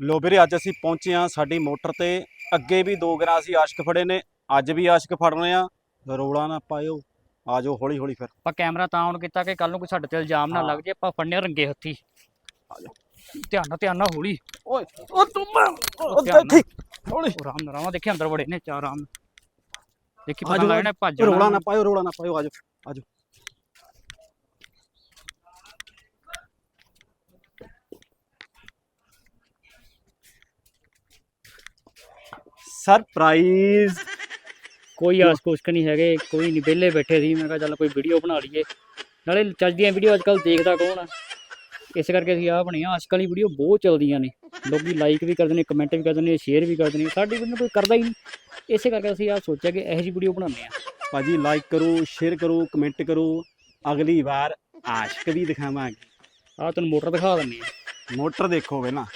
ਲੋ ਵੀਰੇ ਅੱਜ ਅਸੀਂ ਪਹੁੰਚੇ ਹਾਂ ਸਾਡੀ ਮੋਟਰ ਤੇ। ਅੱਗੇ ਵੀ ਦੋ ਗਰਾਂ ਅਸੀਂ ਆਸ਼ਕ ਫੜੇ ਨੇ। ਅੱਜ ਵੀ ਆਸ਼ਕ ਫੜਨੇ ਆ ਰੋਲਾ ਨਾ ਪਾਇਓ। ਆ ਜਾਓ ਹੌਲੀ ਹੌਲੀ ਫਿਰ। ਆਪਾਂ ਕੈਮਰਾ ਤਾਂ ਆਨ ਕੀਤਾ ਕਿ ਕੱਲ ਨੂੰ ਕੋਈ ਸਾਡੇ ਤੇ ਇਲਜ਼ਾਮ ਨਾ। ਲੱਗ ਜੇ ਆਪਾਂ ਫੜਨੇ ਰੰਗੇ ਹੱਥੀ। ਆ। ਧਿਆਨ ਨਾਲ ਧਿਆਨ ਨਾਲ ਹੌਲੀ। ਓਏ ਉਹ ਤੂੰ ਉਹ ਨਾਲ। ਹੌਲੀ। ਆਰਾਮ ਨਾਲ ਰਾਵਾਂ ਦੇਖੀ ਅੰਦਰ ਵੜੇ ਨੇ ਚਾਰ ਆਰਾਮ। ਦੇਖੀ ਆ ਪਤਾ ਜਾਓ, ਲੱਗਣਾ ਭੱਜ ਰੋਲਾ ਨਾ ਪਾਇਓ ਰੋਲਾ ਨਾ ਪਾਇਓ। ਆ ਜਾਓ ਸਰਪ੍ਰਾਈਜ਼ ਕੋਈ ਆਸ ਕੁਸ਼ਕ ਨਹੀਂ ਹੈਗੇ ਕੋਈ ਨਹੀਂ ਵਿਹਲੇ ਬੈਠੇ ਸੀ ਮੈਂ ਕਿਹਾ ਚੱਲ ਕੋਈ ਵੀਡੀਓ ਬਣਾ ਲਈਏ। ਨਾਲੇ ਚੱਜ ਦੀਆਂ ਵੀਡੀਓ ਅੱਜ ਕੱਲ ਦੇਖਦਾ ਕੌਣ ਆ? ਇਸ ਕਰਕੇ ਅਸੀਂ ਆਹ ਬਣੀਆਂ ਅੱਜ ਕੱਲ੍ਹ ਦੀ ਵੀਡੀਓ ਬਹੁਤ ਚੱਲਦੀਆਂ ਨੇ। ਲੋਕੀ ਲਾਈਕ ਵੀ ਕਰਦੇ ਨੇ ਕਮੈਂਟ ਵੀ ਕਰਦੇ ਨੇ ਸ਼ੇਅਰ ਵੀ ਕਰਦੇ ਨੇ ਸਾਡੀ ਵੀਡੀਓ ਕੋਈ ਕਰਦਾ ਹੀ ਨਹੀਂ। ਇਸੇ ਕਰਕੇ ਅਸੀਂ ਆਹ ਸੋਚਿਆ ਕਿ ਇਹੋ ਜਿਹੀ ਵੀਡੀਓ ਬਣਾਉਂਦੇ ਆ ਭਾਜੀ ਲਾਈਕ ਕਰੋ ਸ਼ੇਅਰ ਕਰੋ ਕਮੈਂਟ ਕਰੋ। ਅਗਲੀ ਵਾਰ ਆਸ਼ਕ ਵੀ ਦਿਖਾਵਾਂਗੇ। ਆਹ ਤੈਨੂੰ ਮੋਟਰ ਦਿਖਾ ਦਿੰਦੇ ਆ ਮੋਟਰ ਦੇਖੋਗੇ ਨਾ